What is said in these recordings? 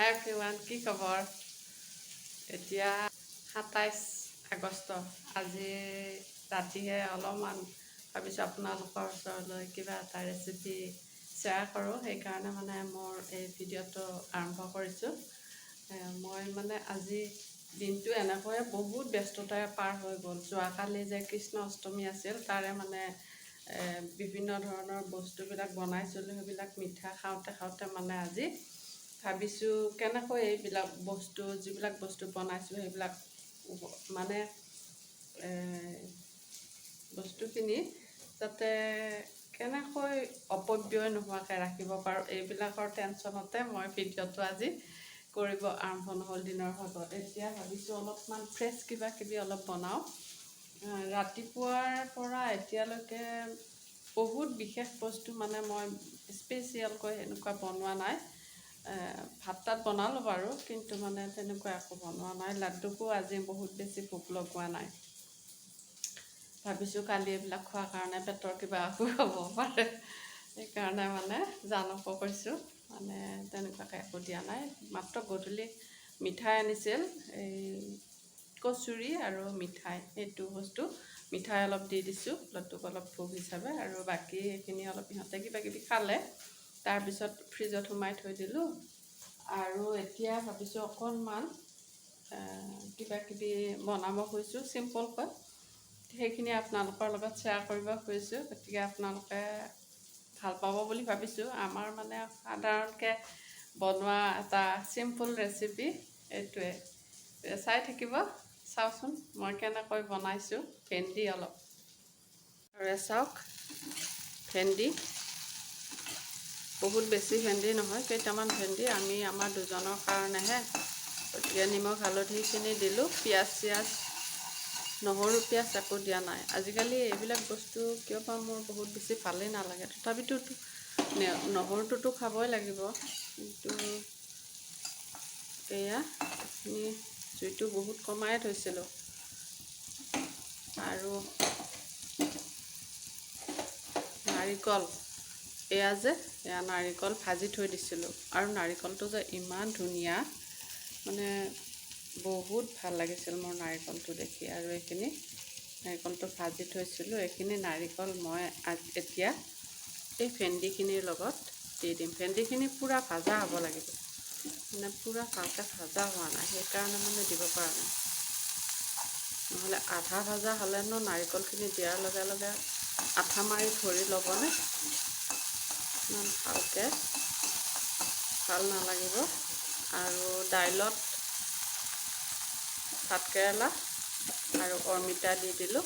হাই everyone কি খবৰ এতিয়া সাতাইছ আগষ্ট। আজি ৰাতিহে অলপমান ভাবিছোঁ আপোনালোকৰ ওচৰলৈ কিবা এটা ৰেচিপি শ্বেয়াৰ কৰোঁ। সেইকাৰণে মানে মোৰ এই ভিডিঅ'টো আৰম্ভ কৰিছোঁ। মই মানে আজি দিনটো এনেকৈয়ে বহুত ব্যস্ততাৰে পাৰ হৈ গ'ল। যোৱাকালি যে কৃষ্ণ অষ্টমী আছিল, তাৰে মানে বিভিন্ন ধৰণৰ বস্তুবিলাক বনাইছিলোঁ। সেইবিলাক মিঠা খাওঁতে খাওঁতে মানে আজি ভাবিছোঁ কেনেকৈ এইবিলাক বস্তু যিবিলাক বস্তু বনাইছোঁ সেইবিলাক মানে বস্তুখিনি যাতে কেনেকৈ অপব্যয় নোহোৱাকৈ ৰাখিব পাৰোঁ এইবিলাকৰ টেনশ্যনতে মই ভিডিঅ'টো আজি কৰিব আৰম্ভ নহ'ল দিনৰ ভাগত। এতিয়া ভাবিছোঁ অলপমান ফ্ৰেছ কিবা কিবি অলপ বনাওঁ। ৰাতিপুৱাৰ পৰা এতিয়ালৈকে বহুত বিশেষ বস্তু মানে মই স্পেচিয়েলকৈ এনেকুৱা বনোৱা নাই। ভাত তাত বনালোঁ বাৰু কিন্তু মানে তেনেকুৱা একো বনোৱা নাই। লাড্ডুকো আজি বহুত বেছি ভোক লগোৱা নাই। ভাবিছোঁ কালি এইবিলাক খোৱাৰ কাৰণে পেটৰ কিবা অসুখ হ'ব পাৰে। সেইকাৰণে মানে জানকো কৈছোঁ মানে তেনেকুৱাকৈ একো দিয়া নাই। মাত্ৰ গধূলি মিঠাই আনিছিল এই কচুৰি আৰু মিঠাই। সেইটো বস্তু মিঠাই অলপ দি দিছোঁ লাড্ডুক অলপ ভোগ হিচাপে। আৰু বাকী এইখিনি অলপ ইহঁতে কিবা কিবি খালে। তাৰপিছত ফ্ৰিজত সোমাই থৈ দিলোঁ। আৰু এতিয়া ভাবিছোঁ অকণমান কিবা কিবি বনাব খুজিছোঁ চিম্পলকৈ সেইখিনি আপোনালোকৰ লগত শ্বেয়াৰ কৰিব খুজিছোঁ গতিকে আপোনালোকে ভাল পাব বুলি ভাবিছোঁ। আমাৰ মানে সাধাৰণকৈ বনোৱা এটা চিম্পুল ৰেচিপি এইটোৱে। চাই থাকিব। চাওচোন মই কেনেকৈ বনাইছোঁ ভেন্দি অলপ। চাওক ভেন্দি। বহুত বেছি ভেন্দি নহয় কেইটামান ভেন্দি আমি আমাৰ দুজনৰ কাৰণেহে। গতিকে নিমখ হালধিখিনি দিলোঁ পিঁয়াজ চিয়াজ নহৰু পিঁয়াজ একো দিয়া নাই। আজিকালি এইবিলাক বস্তু কিয় বা মোৰ বহুত বেছি ভালেই নালাগে। তথাপিতো নহৰুটোতো খাবই লাগিব। কিন্তু এয়া এইখিনি জুইটো বহুত কমাই থৈছিলোঁ। আৰু নাৰিকল। এয়া যে এয়া নাৰিকল ভাজি থৈ দিছিলোঁ। আৰু নাৰিকলটো যে ইমান ধুনীয়া মানে বহুত ভাল লাগিছিল মোৰ নাৰিকলটো দেখি। আৰু এইখিনি নাৰিকলটো ভাজি থৈছিলোঁ। এইখিনি নাৰিকল মই এতিয়া এই ভেন্দিখিনিৰ লগত দি দিম। ভেন্দিখিনি পূৰা ভাজা হ'ব লাগিব। মানে পূৰা ভালকৈ ভাজা হোৱা নাই সেইকাৰণে মানে দিব পৰা নাই। নহ'লে আধা ভাজা হ'লেনো নাৰিকলখিনি দিয়াৰ লগে লগে আঠা মাৰি ধৰি ল'বনে? ইমান ভালকৈ, ভালো নালাগিব। আৰু দাইলত ভাতকেৰেলা আৰু অমিতা দি দিলোঁ।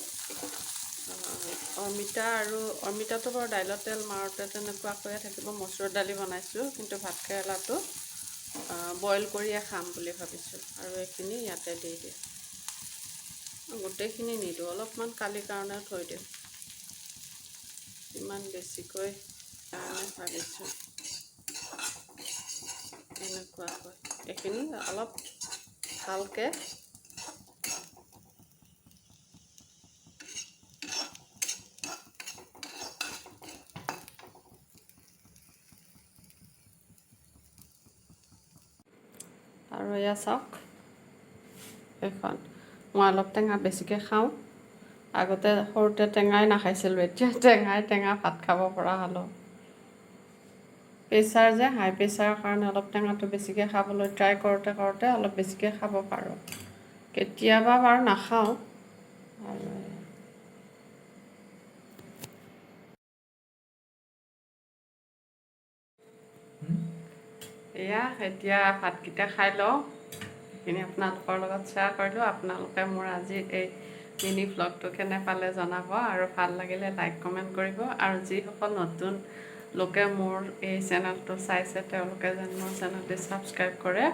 অমিতা আৰু অমিতাটো বাৰু দাইলত তেল মাৰোঁতে তেনেকুৱাকৈয়ে থাকিব। মচুৰ দালি বনাইছোঁ, কিন্তু ভাতকেৰেলাটো বইল কৰিয়ে খাম বুলি ভাবিছোঁ। আৰু এইখিনি ইয়াতে দি দিওঁ গোটেইখিনি নিদিওঁ। অলপমান কালিৰ কাৰণে থৈ দিওঁ ইমান বেছিকৈ ভাবিছোঁ এনেকুৱাকৈ এইখিনি অলপ ভালকৈ আৰু এয়া চাওক এইখন মই অলপ টেঙা বেছিকৈ খাওঁ। আগতে সৰুতে টেঙাই নাখাইছিলোঁ এতিয়া টেঙাই টেঙা ভাত খাব পৰা হ'লোঁ। প্ৰেছাৰ যে হাই প্ৰেছাৰৰ কাৰণে অলপ টেঙাটো বেছিকৈ খাবলৈ ট্ৰাই কৰোঁতে কৰোঁতে অলপ বেছিকৈ খাব পাৰোঁ। কেতিয়াবা বাৰু নাখাওঁ। আৰু এয়া এতিয়া ভাতকেইটা খাই লওঁ। সেইখিনি আপোনালোকৰ লগত শ্বেয়াৰ কৰিলোঁ আপোনালোকে মোৰ আজি এই মিনি ভ্লগটো কেনে পালে জনাব। আৰু ভাল লাগিলে লাইক কমেণ্ট কৰিব। আৰু যিসকল নতুন লোকে মোৰ এই চেনেলটো চাইছে তেওঁলোকে যেন মোৰ চেনেলটো ছাবস্ক্ৰাইব কৰে।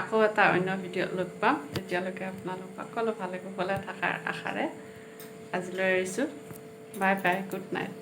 আকৌ এটা অন্য ভিডিঅ'ত লগ পাম। তেতিয়ালৈকে আপোনালোক সকলো ভালে কুশলে থকাৰ আশাৰে আজিলৈ এৰিছোঁ। Bye bye good night.